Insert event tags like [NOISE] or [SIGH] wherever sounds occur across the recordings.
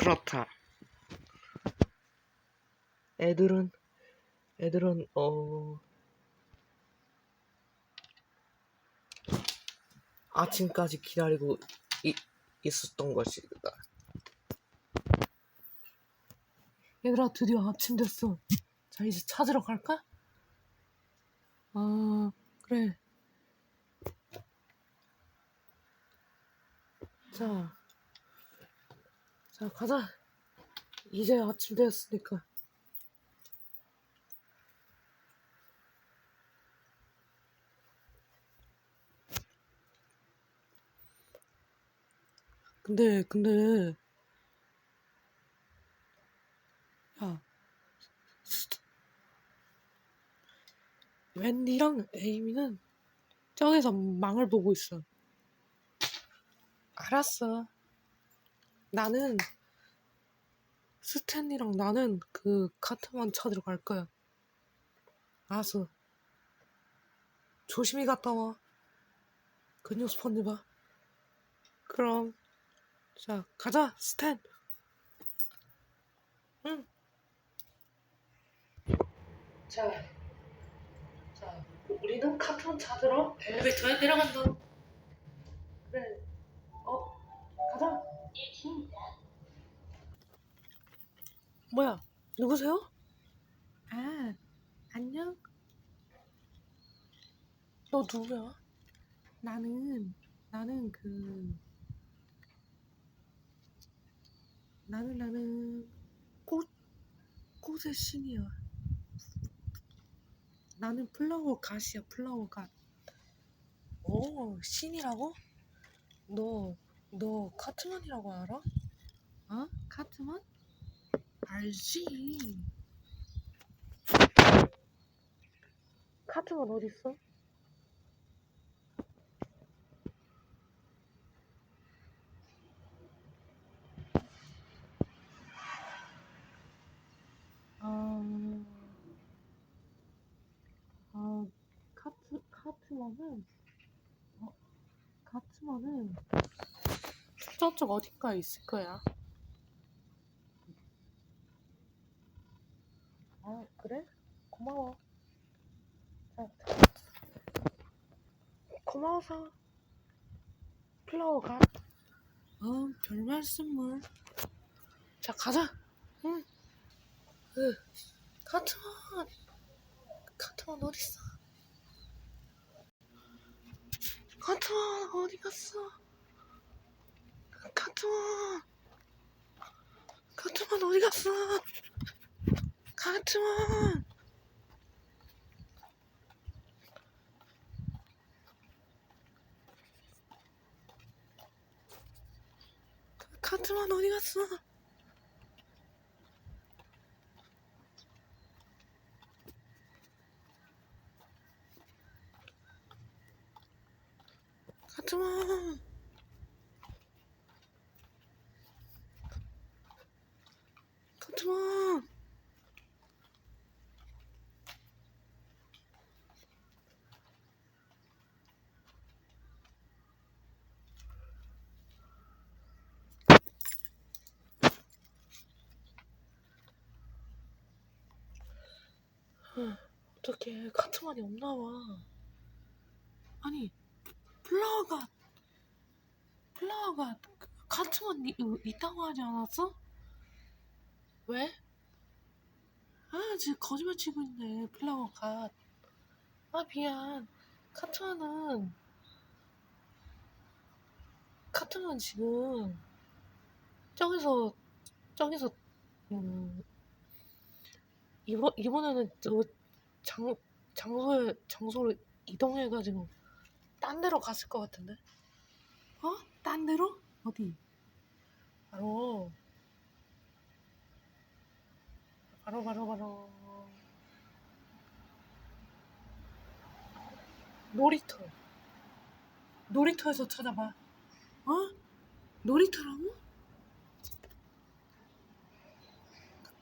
그렇다. 애들은 애들은 어 아침까지 기다리고 이, 있었던 것이다. 얘들아 드디어 아침 됐어 자 이제 찾으러 갈까? 아 그래 자, 자 가자 이제 아침 되었으니까 근데 근데 야 웬디랑 에이미는 저기서 망을 보고 있어. 알았어. 나는 스탠리랑 나는 그 카트만 찾으러 갈 거야. 알았어. 조심히 갔다 와. 그 뉴스 펀드 봐. 그럼 자 가자 스탠. 응. 자. 자, 우리는 카트만 찾으러 엘리베이터에 내려간다. 그래. 어, 가자. 뭐야? 누구세요? 아, 안녕. 너 누구야? 나는 나는 그 나는 나는 꽃 꽃의 신이야. 나는 플라워 갓이야 플라워 갓. 오 신이라고? 너 너 카트만이라고 알아? 어? 카트만? 알지. 카트만 어디 있어? 아, 아, 카트, 카트만은, 어, 카트만은 저쪽 어딘가에 있을 거야. 아, 그래? 고마워. 자, 고마워서 플라워 가. 어, 별 말씀을. 자, 가자. 응. 으, 카트만. 카트만 어딨어? 카트만 어디 갔어? 카트만. 카트만 어디 갔어? 카트만. 카트만 어디 갔어? 카트만. 카트만. 어떻게 카트만이 없나 봐. 아니 플라워가 플라워가 카트만 이, 있다고 하지 않았어? 왜? 아 지금 거짓말 치고 있네 플라워가 아 미안 카트만은 카트만 지금 저기서 저기서 음 이번 이번에는 저장 장소에 장소를 이동해가지고 딴 데로 갔을 것 같은데 어? 딴 데로? 어디? 바로 바로 바로 바로 놀이터 놀이터에서 찾아봐 어? 놀이터라고?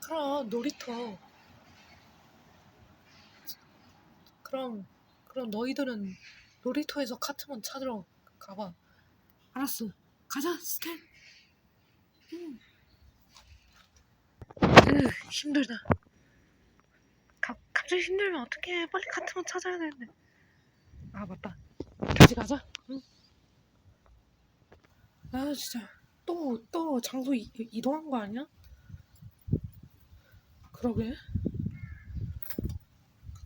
그럼 놀이터 그럼 그럼 너희들은 놀이터에서 카트만 찾으러 가봐 알았어 가자 스탠 응 힘들다. 가, 갑자기 힘들면 어떡해. 빨리 거 찾아야 되는데. 아, 맞다. 다시 가자. 응. 아, 진짜. 또, 또 장소 이, 이동한 거 아니야? 그러게.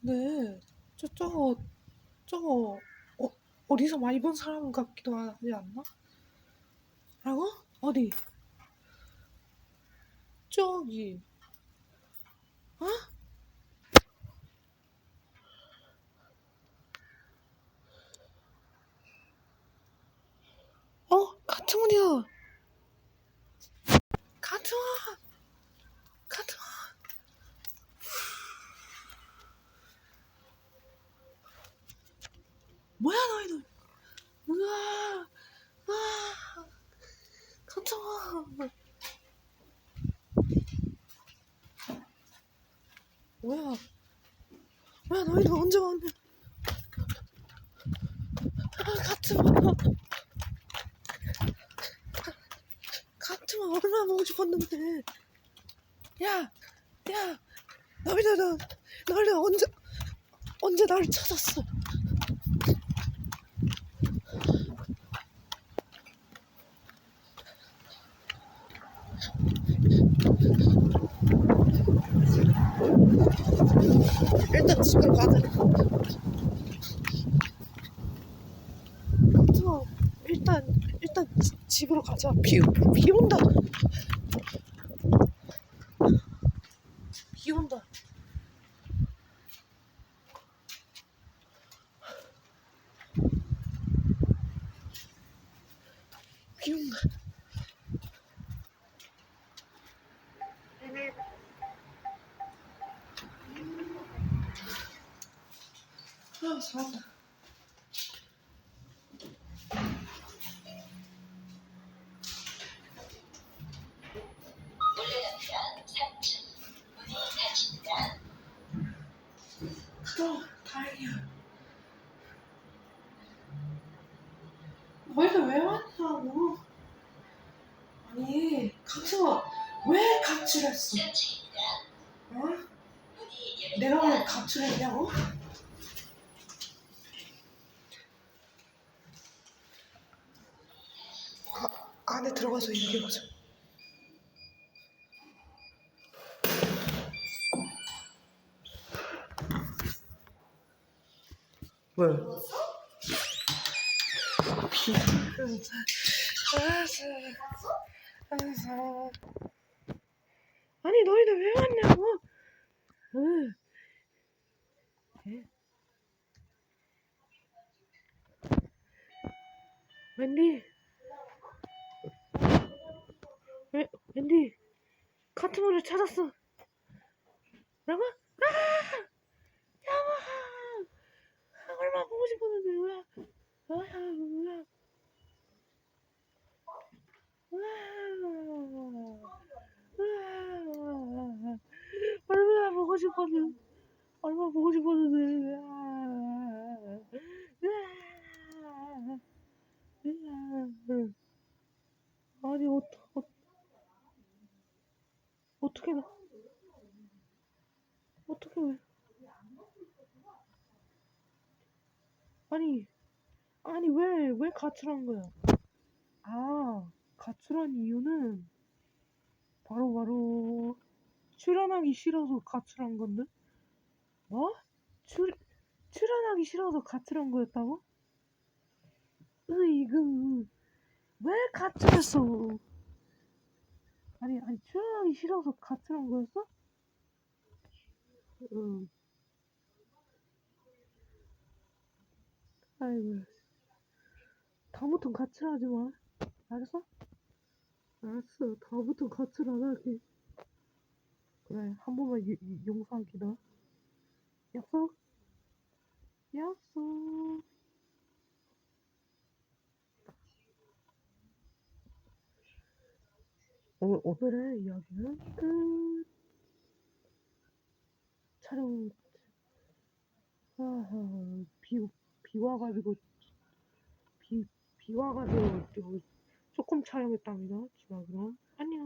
근데, 저, 저거, 저거, 어, 어디서 많이 본 사람 같기도 하지 않나? 라고? 어디? 저기. 어? 어? 카트문이야. 카트문. 카트문. 뭐야 너희들? 우와. 와. 카트문. [LAUGHS] 뭐야? 뭐야 너희들 언제 왔냐? 아 카트만 카트만 얼마나 보고 싶었는데 야! 야! 너희들은 너희들 언제 언제 나를 찾았어? 일단 집으로 가자. 저 일단 일단 지- 집으로 가자. 비, 비 온다. 비 온다. 비 온다. 아, 잘한다. 또 다행이야. 너희들 왜 왔냐고? 아니, 강승아, 왜 가출했어? 어? 내가 왜 가출했냐고? 아, 안에 들어가서 얘기해보자. 왜? 비. 알았어. 알았어. 아니 너희들 왜 왔냐고? 응. 에? 웬디? 왜 웬디? 카트문을 찾았어. 라고? 아! 야마! 아, 얼마나 보고 싶었는데 뭐야? 아, 뭐야? 우와. 얼마나 보고 싶었는데 얼마나 보고. 우와. 아니 어, 어, 어떻게 나 어떻게 왜 아니 아니 왜 왜 가출한 거야 아 가출한 이유는 바로 바로 출연하기 싫어서 가출한 건데? 뭐? 출 출연하기 싫어서 가출한 거였다고? 으이그 왜 가출했어? 아니 아니 출연하기 싫어서 가출한 거였어? 응. 아이고 다음부턴 가출하지 마. 알았어? 알았어. 다음부터 가출 안 할게. 그래, 한 번만 용서하기다. 약속? 약속. 오늘, 오늘의 이야기는 끝. 촬영, 아, 비, 비 와가지고, 비, 비 와가지고, 조금 촬영했답니다. 지금 그럼. 안녕.